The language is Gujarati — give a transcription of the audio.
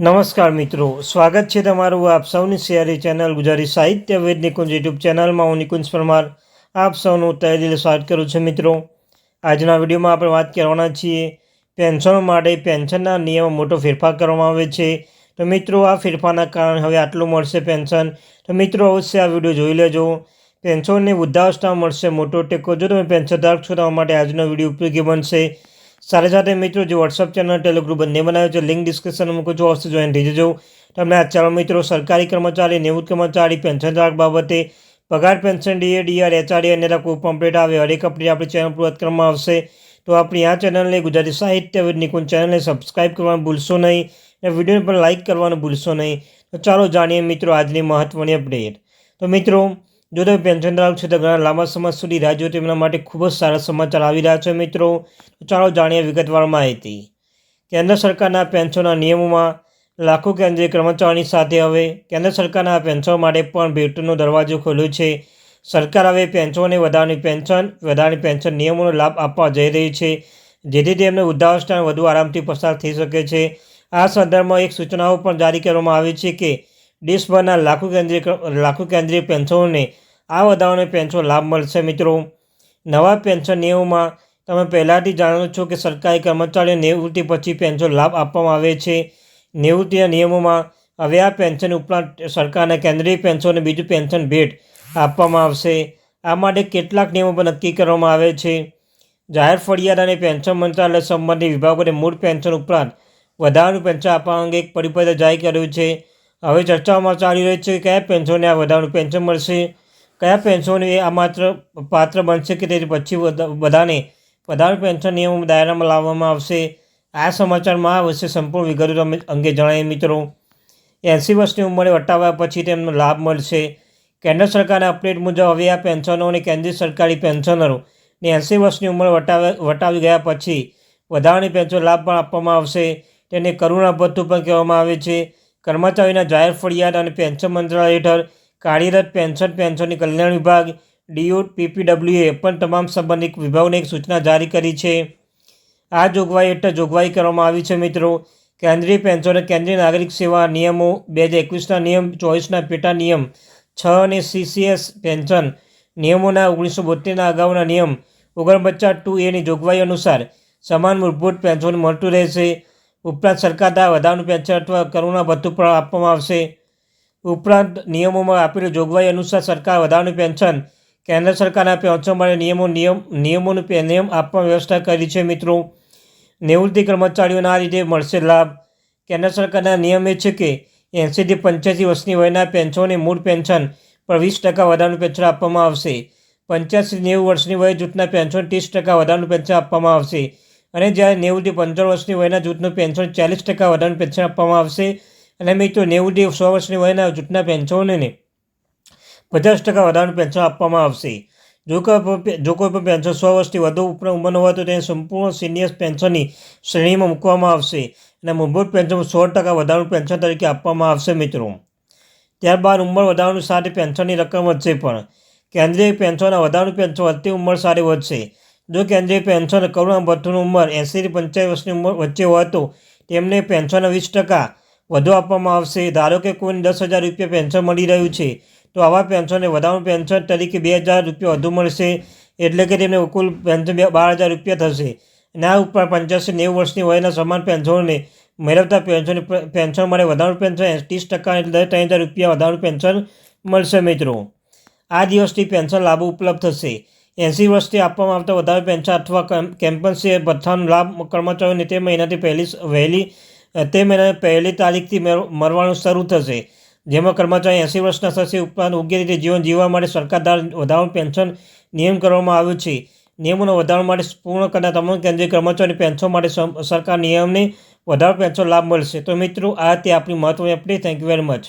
નમસ્કાર મિત્રો, સ્વાગત છે તમારું આપ સૌની શેરી ચેનલ ગુજરાતી સાહિત્ય વેદ નિકુંજ યુટ્યુબ ચેનલમાં. હું નિકુંજ પરમાર આપ સૌનું તહે દિલ સ્વાગત કરું છું મિત્રો. આજના વિડીયોમાં આપણે વાત કરવાના છીએ પેન્શનો માટે પેન્શનના નિયમો મોટો ફેરફાર કરવામાં આવે છે. તો મિત્રો, આ ફેરફારના કારણે હવે આટલું મળશે પેન્શન. તો મિત્રો, અવશ્ય આ વીડિયો જોઈ લેજો. પેન્શનને વૃદ્ધાવસ્થામાં મળશે મોટો ટેકો. જો તમે પેન્શન ધારક છો તમારા માટે આજનો વીડિયો ઉપયોગી બનશે. સાથે સાથે મિત્રો, જે વોટ્સઅપ ચેનલ ટેલિગ્રુપ બંને બનાવ્યો છે લિંક ડિસ્ક્રિપ્શનમાં મૂકું છું, અવશ્ય જોઈન થઈ જજો. તમને આ ચાલો મિત્રો, સરકારી કર્મચારી, નિવૃત્ત કર્મચારી પેન્શન ધારક બાબતે પગાર પેન્શન ડીએ ડીઆર એચઆરડી અને કોઈ પમ્પલેટ આવે, હરેક અપડેટ આપણી ચેનલ પૂરત કરવામાં આવશે. તો આપણી આ ચેનલને ગુજરાતી સાહિત્ય નિકુંજ ચેનલને સબસ્ક્રાઈબ કરવાનું ભૂલશો નહીં અને વિડીયોને પણ લાઇક કરવાનું ભૂલશો નહીં. તો ચાલો જાણીએ મિત્રો, આજની મહત્ત્વની અપડેટ તો મિત્રો જો તમે પેન્શન ધારક છો તો ઘણા લાંબા સમય સુધી રાજ્યો તેમના માટે ખૂબ જ સારા સમાચાર આવી રહ્યા છે મિત્રો. ચાલો જાણીએ વિગતવાર માહિતી. કેન્દ્ર સરકારના પેન્શનના નિયમોમાં લાખો કેન્દ્રીય કર્મચારીની સાથે હવે કેન્દ્ર સરકારના પેન્શન માટે પણ ભેટનો દરવાજો ખોલ્યો છે. સરકાર હવે પેન્શનને વધારાની પેન્શન વધારાની પેન્શન નિયમોનો લાભ આપવા જઈ રહી છે, જેથી તેમને વૃદ્ધાવસ્થાને વધુ આરામથી પસાર થઈ શકે છે. આ સંદર્ભમાં એક સૂચનાઓ પણ જારી કરવામાં આવી છે કે દેશભરના લાખો કેન્દ્રીય લાખો કેન્દ્રીય પેન્શનોને આ વધારાનો પેન્શન લાભ મળશે મિત્રો. નવા પેન્શન નિયમોમાં તમે પહેલાંથી જાણો છો કે સરકારી કર્મચારીઓ નિવૃત્તિ પછી પેન્શન લાભ આપવામાં આવે છે. નિવૃત્તિના નિયમોમાં હવે આ પેન્શન ઉપરાંત સરકારના કેન્દ્રીય પેન્શન અને બીજું પેન્શન ભેટ આપવામાં આવશે. આ માટે કેટલાક નિયમો પણ નક્કી કરવામાં આવે છે. જાહેર ફરિયાદ અને પેન્શન મંત્રાલય સંબંધિત વિભાગોને મૂળ પેન્શન ઉપરાંત વધારાનું પેન્શન આપવા અંગે એક પરિપત્ર જાહેર કર્યું છે. હવે ચર્ચાઓમાં ચાલી રહી છે કયા પેન્શનને આ વધારાનું પેન્શન મળશે? કયા પેન્શનને આ માત્ર પાત્ર બનશે કે તે પછી બધાને વધારાનું પેન્શન નિયમો દાયરામાં લાવવામાં આવશે? આ સમાચારમાં આ વિશે સંપૂર્ણ વિગતો અંગે જણાવીએ મિત્રો. એંસી વર્ષની ઉંમરે વટાવ્યા પછી તેમનો લાભ મળશે. કેન્દ્ર સરકારના અપડેટ મુજબ હવે આ પેન્શનો અને કેન્દ્રીય સરકારી પેન્શનરો ને એંસી વર્ષની ઉંમર વટાવ્યા, વટાવી ગયા પછી વધારાની પેન્શન લાભ પણ આપવામાં આવશે. તેને કરુણા ભથ્થું પણ કહેવામાં આવે છે. કર્મચારીના જાહેર ફરિયાદ અને પેન્શન મંત્રાલય હેઠળ કાર્યરત પેન્શન પેન્શનની કલ્યાણ વિભાગ, ડીઓ, પીપીડબ્લ્યુએ પણ તમામ સંબંધિત વિભાગોને એક સૂચના જારી કરી છે. આ જોગવાઈ હેઠળ જોગવાઈ કરવામાં આવી છે મિત્રો. કેન્દ્રીય પેન્શન અને કેન્દ્રીય નાગરિક સેવા નિયમો બે હજાર એકવીસના નિયમ, ચોવીસના પેટા નિયમ, છ અને સીસીએસ પેન્શન નિયમોના ઓગણીસો બોતેરના અગાઉના નિયમ, ઓગણપચાસ ટુ એની જોગવાઈ અનુસાર સમાન મૂળભૂત પેન્શન મળતું રહેશે. ઉપરાંત સરકાર દ્વારા વધારાનું પેન્શન અથવા કરુણા ભથ્થું પણ આપવામાં આવશે. ઉપરાંત નિયમોમાં આપેલી જોગવાઈ અનુસાર સરકાર વધારાનું પેન્શન કેન્દ્ર સરકારના પેન્શન માટે નિયમો, નિયમ, નિયમોનું નિયમ આપવા વ્યવસ્થા કરી છે મિત્રો. નિવૃત્તિ કર્મચારીઓના આ રીતે મળશે લાભ. કેન્દ્ર સરકારના નિયમ એ છે કે એંસીથી પંચ્યાસી વર્ષની વયના પેન્શનને મૂળ પેન્શન પર વીસ ટકા વધારાનું પેન્શન આપવામાં આવશે. પંચ્યાસી નેવું વર્ષની વય જૂથના પેન્શન ત્રીસ ટકા વધારાનું પેન્શન આપવામાં આવશે. અને જ્યારે નેવુંથી પંદર વર્ષની વયના જૂથનું પેન્શન ચાલીસ ટકા વધારાનું પેન્શન આપવામાં આવશે. અને મિત્રો, નેવુંથી સો વર્ષની વયના જૂથના પેન્શનોને પચાસ ટકા વધારાનું પેન્શન આપવામાં આવશે. જો કોઈ જો કોઈ પણ પેન્શન સો વર્ષથી વધુ ઉપર ઉંમરનો હોય તો તેને સંપૂર્ણ સિનિયર પેન્શનની શ્રેણીમાં મૂકવામાં આવશે. અને મૂળભૂત પેન્શન સો ટકા વધારાનું પેન્શન તરીકે આપવામાં આવશે મિત્રો. ત્યારબાદ ઉંમર વધારાનું સાથે પેન્શનની રકમ વધશે પણ. કેન્દ્રીય પેન્શનના વધારાનું પેન્શન વધતી ઉંમર સાથે વધશે. જો કેન્દ્રીય પેન્શન કરુણા ભથ્થુની ઉંમર એંસીથી પંચાવન વર્ષની ઉંમર વચ્ચે હોય તો તેમને પેન્શનના વીસ ટકા વધુ આપવામાં આવશે. ધારો કે કોઈને દસ હજાર રૂપિયા પેન્શન મળી રહ્યું છે, તો આવા પેન્શનને વધારાનું પેન્શન તરીકે બે હજાર રૂપિયા વધુ મળશે. એટલે કે તેમને કુલ પેન્શન બાર હજાર રૂપિયા થશે. આ ઉપર પંચ્યાસી નેવું વર્ષની વયના સમાન પેન્શનોને મેળવતા પેન્શન પેન્શન માટે વધારાનું પેન્શન ત્રીસ ટકા એટલે ત્રણ હજાર રૂપિયા વધારાનું પેન્શન મળશે મિત્રો. આ દિવસથી પેન્શન લાભો ઉપલબ્ધ થશે. એંસી વર્ષથી આપવામાં આવતા વધારે પેન્શન અથવા કેમ્પન્સી ભથ્થાનો લાભ કર્મચારીઓને તે મહિનાથી પહેલી વહેલી તે મહિનાની પહેલી તારીખથી મળવાનું શરૂ થશે. જેમાં કર્મચારી એંસી વર્ષના થશે ઉપરાંત યોગ્ય રીતે જીવન જીવવા માટે સરકાર દ્વારા વધારાનું પેન્શન નિયમ કરવામાં આવ્યું છે. નિયમોનો વધારા માટે પૂર્ણ કરનાર તમામ કેન્દ્રીય કર્મચારી પેન્શન માટે સરકાર નિયમને વધારો પેન્શન લાભ મળશે. તો મિત્રો, આ તે આપણી મહત્વની update thank you very much